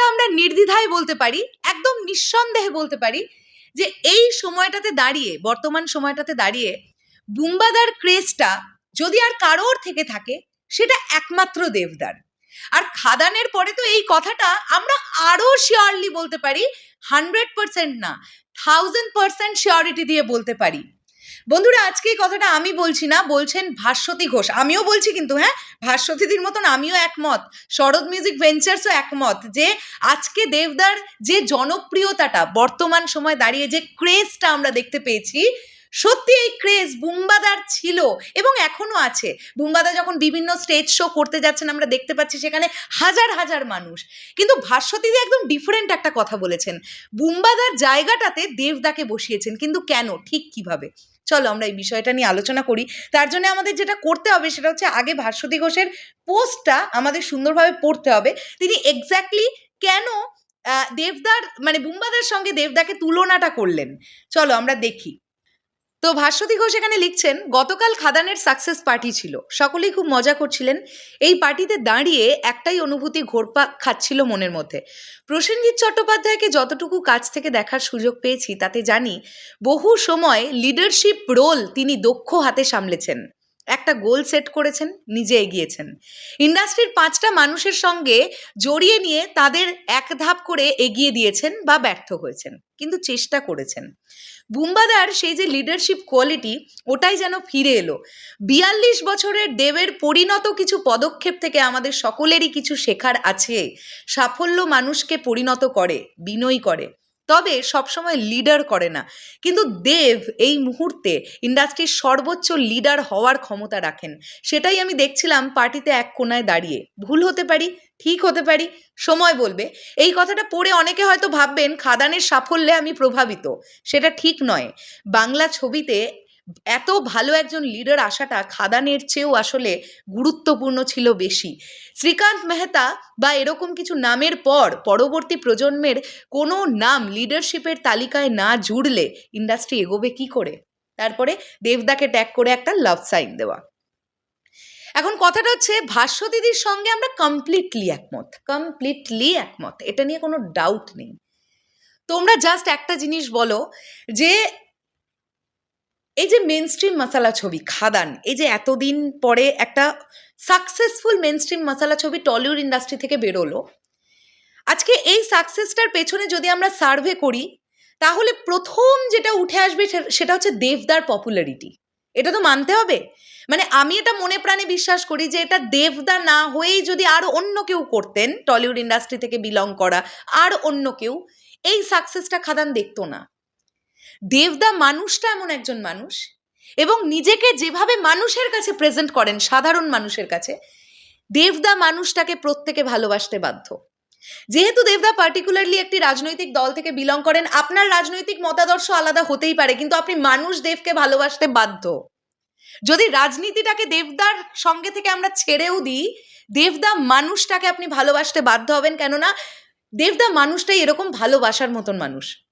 কথাটা আমরা নির্দ্বিধায় বলতে পারি, একদম নিঃসন্দেহে বলতে পারি যে এই সময়টাতে দাঁড়িয়ে, বর্তমান সময়টাতে দাঁড়িয়ে বুম্বাদার ক্রেজটা যদি আর কারোর থেকে থাকে, সেটা একমাত্র দেবদার। আর খাদানের পরে তো এই কথাটা আমরা আরও শিওরলি বলতে পারি হান্ড্রেড পার্সেন্ট না থাউজেন্ড পার্সেন্ট শিওরিটি দিয়ে বলতে পারি। বন্ধুরা, আজকে এই কথাটা আমি বলছি না, বলছেন ভাস্বতী ঘোষ। আমিও বলছি কিন্তু হ্যাঁ ভাস্বতীদির মতন আমিও একমত, শরৎ মিউজিক ভেঞ্চার্সও একমত যে আজকে দেবদার যে জনপ্রিয়তাটা, বর্তমান সময় দাঁড়িয়ে যে ক্রেজটা আমরা দেখতে পেয়েছি, সত্যি এই ক্রেজ বুম্বাদার ছিল এবং এখনও আছে। বুম্বাদা যখন বিভিন্ন স্টেজ শো করতে যাচ্ছেন, আমরা দেখতে পাচ্ছি সেখানে হাজার হাজার মানুষ। কিন্তু ভাস্বতীদি একদম ডিফারেন্ট একটা কথা বলেছেন। বুম্বাদার জায়গাটাতে দেবদাকে বসিয়েছেন, কিন্তু কেন, ঠিক কীভাবে? চলো আমরা এই বিষয়টা নিয়ে আলোচনা করি। তার জন্য আমাদের যেটা করতে হবে সেটা হচ্ছে আগে ভাস্বতী ঘোষের পোস্টটা আমাদের সুন্দরভাবে পড়তে হবে। তিনি এক্স্যাক্টলি কেন দেবদার মানে বুম্বাদার সঙ্গে দেবদাকে তুলনাটা করলেন? চলো আমরা দেখি। তো ভাস্বতী ঘোষ এখানে লিখছেন, গতকাল খাদানের সাকসেস পার্টি ছিল। সকলেই খুব মজা করছিলেন। এই পার্টিতে দাঁড়িয়ে একটাই অনুভূতি ঘোরপা খাচ্ছিল মনের মধ্যে। প্রসেনজিৎ চট্টোপাধ্যায়কে যতটুকু কাছ থেকে দেখার সুযোগ পেয়েছি, তাতে জানি বহু সময় লিডারশিপ রোল তিনি দক্ষ হাতে সামলেছেন। একটা গোল সেট করেছেন, নিজে এগিয়েছেন। ইন্ডাস্ট্রির পাঁচটা মানুষের সঙ্গে জড়িয়ে নিয়ে তাদের এক ধাপ করে এগিয়ে দিয়েছেন বা ব্যর্থ হয়েছেন, কিন্তু চেষ্টা করেছেন। বুম্বাদার সেই যে লিডারশিপ কোয়ালিটি ওটাই যেন ফিরে এলো। বিয়াল্লিশ বছরের দেবের পরিণত কিছু পদক্ষেপ থেকে আমাদের সকলেরই কিছু শেখার আছে। সাফল্য মানুষকে পরিণত করে, বিনয়ী করে। তবে সবসময় লিডার করে না। কিন্তু দেব এই মুহূর্তে ইন্ডাস্ট্রির সর্বোচ্চ লিডার হওয়ার ক্ষমতা রাখেন। সেটাই আমি দেখছিলাম পার্টিতে এক কোনায় দাঁড়িয়ে। ভুল হতে পারি, ঠিক হতে পারি, সময় বলবে। এই কথাটা পড়ে অনেকে হয়তো ভাববেন, খাদানের সাফল্যে আমি প্রভাবিত। সেটা ঠিক নয়। বাংলা ছবিতে এত ভালো একজন লিডার আসাটা খাদানের চেয়েও আসলে গুরুত্বপূর্ণ ছিল বেশি। শ্রীকান্ত মেহতা বা এরকম কিছু নামের পর পরবর্তী প্রজন্মের কোনো নাম লিডারশিপের তালিকায় না জুড়লে ইন্ডাস্ট্রি এগোবে কি করে? তারপরে দেবদাকে ট্যাগ করে একটা লাভ সাইন দেওয়া। এখন কথাটা হচ্ছে ভাষ্য দিদির সঙ্গে আমরা কমপ্লিটলি একমত কমপ্লিটলি একমত, এটা নিয়ে কোনো ডাউট নেই। তোমরা জাস্ট একটা জিনিস বলো যে এই যে মেন স্ট্রিম মশালা ছবি, খাদান, এই যে এতদিন পরে একটা সাকসেসফুল মেন স্ট্রিম মশালা ছবি টলিউড ইন্ডাস্ট্রি থেকে বেরোলো। আজকে এই সাকসেসটার পেছনে যদি আমরা সার্ভে করি, তাহলে প্রথম যেটা উঠে আসবে সেটা হচ্ছে দেবদার পপুলারিটি এটা তো মানতে হবে। মানে আমি এটা মনে প্রাণে বিশ্বাস করি যে এটা দেবদা না হয়েই যদি আর অন্য কেউ করতেন টলিউড ইন্ডাস্ট্রি থেকে বিলং করা, আর অন্য কেউ, এই সাকসেসটা খাদান দেখতো না। দেবদা মানুষটা এমন একজন মানুষ এবং নিজেকে যেভাবে মানুষের কাছে প্রেজেন্ট করেন, সাধারণ মানুষের কাছে, দেবদা মানুষটাকে প্রত্যেকে ভালোবাসতে বাধ্য। যেহেতু দেবদা পার্টিকুলারলি একটি রাজনৈতিক দল থেকে বিলং করেন, আপনার রাজনৈতিক মতাদর্শ আলাদা হতেই পারে, কিন্তু আপনি মানুষ দেবকে ভালোবাসতে বাধ্য। যদি রাজনীতিটাকে দেবদার সঙ্গে থেকে আমরা ছেড়েও দিই, দেবদা মানুষটাকে আপনি ভালোবাসতে বাধ্য হবেন, কেননা দেবদা মানুষটাই এরকম ভালোবাসার মতন মানুষ।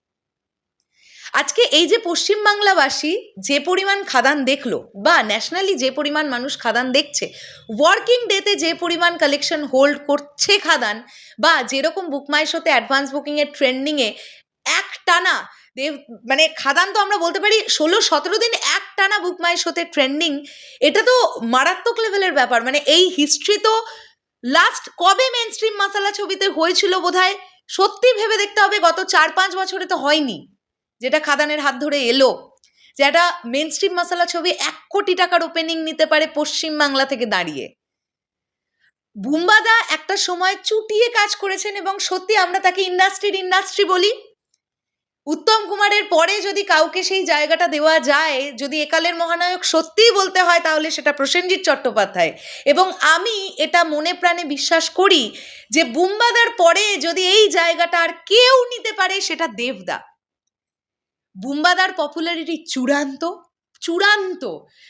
আজকে এই যে পশ্চিমবাংলাবাসী যে পরিমাণ খাদান দেখল বা ন্যাশনালি যে পরিমাণ মানুষ খাদান দেখছে ওয়ার্কিং ডেতে যে পরিমাণ কালেকশন হোল্ড করছে খাদান বা যেরকম বুকমাই শোতে অ্যাডভান্স বুকিংয়ের ট্রেন্ডিংয়ে এক টানা, দেব মানে খাদান তো আমরা বলতে পারি ষোলো সতেরো দিন এক টানা বুকমাই শোতে ট্রেন্ডিং এটা তো মারাত্মক লেভেলের ব্যাপার। মানে এই হিস্ট্রি তো লাস্ট কবে মেন স্ট্রিম মাসালা ছবিতে হয়েছিল বোধহয়? সত্যি ভেবে দেখতে হবে, গত চার পাঁচ বছরে তো হয়নি। যেটা খাদানের হাত ধরে এলো যেটা মেন স্ট্রিম মশালা ছবি এক কোটি টাকার ওপেনিং নিতে পারে পশ্চিমবাংলা থেকে দাঁড়িয়ে। বুম্বাদা একটা সময় চুটিয়ে কাজ করেছেন এবং সত্যি আমরা তাকে ইন্ডাস্ট্রির ইন্ডাস্ট্রি বলি। উত্তম কুমারের পরে যদি কাউকে সেই জায়গাটা দেওয়া যায়, যদি একালের মহানায়ক সত্যিই বলতে হয়, তাহলে সেটা প্রসেনজিৎ চট্টোপাধ্যায়। এবং আমি এটা মনে প্রাণে বিশ্বাস করি যে বুম্বাদার পরে যদি এই জায়গাটা আর কেউ নিতে পারে, সেটা দেবদা। বুম্বাদার পপুলারিটি চূড়ান্ত চূড়ান্ত।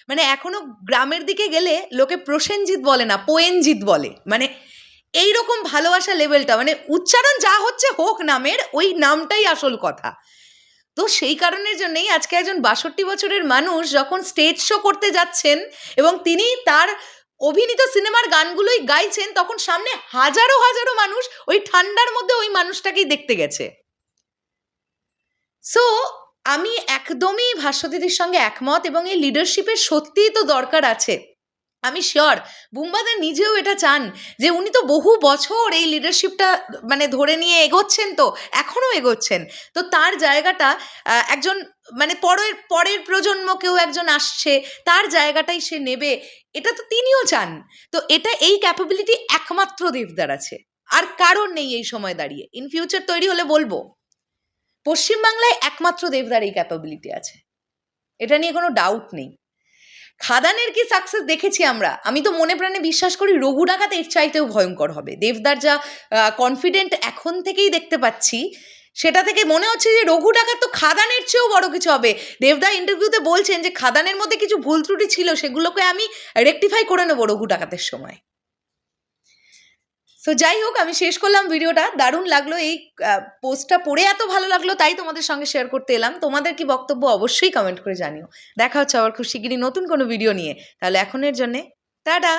মানে এখনও গ্রামের দিকে গেলে লোকে প্রসেনজিৎ বলে না, পোয়েনজিৎ বলে। মানে এই রকম ভালোবাসা লেভেলটা মানে উচ্চারণ যা হচ্ছে হোক নামের, ওই নামটাই আসল কথা। তো সেই কারণের জন্যই আজকে একজন বাষট্টি বছরের মানুষ যখন স্টেজ শো করতে যাচ্ছেন এবং তিনি তার অভিনীত সিনেমার গানগুলোই গাইছেন, তখন সামনে হাজারো হাজারো মানুষ ওই ঠান্ডার মধ্যে ওই মানুষটাকেই দেখতে গেছে। সো আমি একদমই ভাস্বতীদির সঙ্গে একমত এবং এই লিডারশিপের সত্যিই তো দরকার আছে। আমি শিওর বুম্বাদা নিজেও এটা চান যে উনি তো বহু বছর এই লিডারশিপটা মানে ধরে নিয়ে এগোচ্ছেন তো, এখনও এগোচ্ছেন। তো তার জায়গাটা একজন মানে পরের পরের প্রজন্মকেও একজন আসছে, তার জায়গাটাই সে নেবে, এটা তো তিনিও চান। তো এটা এই ক্যাপাবিলিটি একমাত্র দেবদার আছে। আর কারণ নেই এই সময় দাঁড়িয়ে। ইন ফিউচার তৈরি হলে বলব। পশ্চিমবাংলায় একমাত্র দেবদার এই ক্যাপাবিলিটি আছে। এটা নিয়ে কোনো ডাউট নেই। খাদানের কি সাকসেস দেখেছি আমরা? আমি তো মনে প্রাণে বিশ্বাস করি রঘু ডাকাত এর চাইতেও ভয়ঙ্কর হবে। দেবদার যা কনফিডেন্ট এখন থেকেই দেখতে পাচ্ছি, সেটা থেকে মনে হচ্ছে যে রঘু ডাকাত তো খাদানের চেয়েও বড় কিছু হবে। দেবদা ইন্টারভিউতে বলছেন যে খাদানের মধ্যে কিছু ভুল ত্রুটি ছিল, সেগুলোকে আমি রেকটিফাই করে নেব রঘু ডাকাতের সময়। সো যাই হোক, আমি শেষ করলাম ভিডিওটা। দারুণ লাগল এই পোস্টটা পড়ে এত ভালো লাগল, তাই তোমাদের সঙ্গে শেয়ার করতে এলাম। তোমাদের কি বক্তব্য অবশ্যই কমেন্ট করে জানিও। দেখা হচ্ছে আবার খুব শিগগিরই নতুন কোনো ভিডিও নিয়ে। তাহলে এখনের জন্যে, টাটা!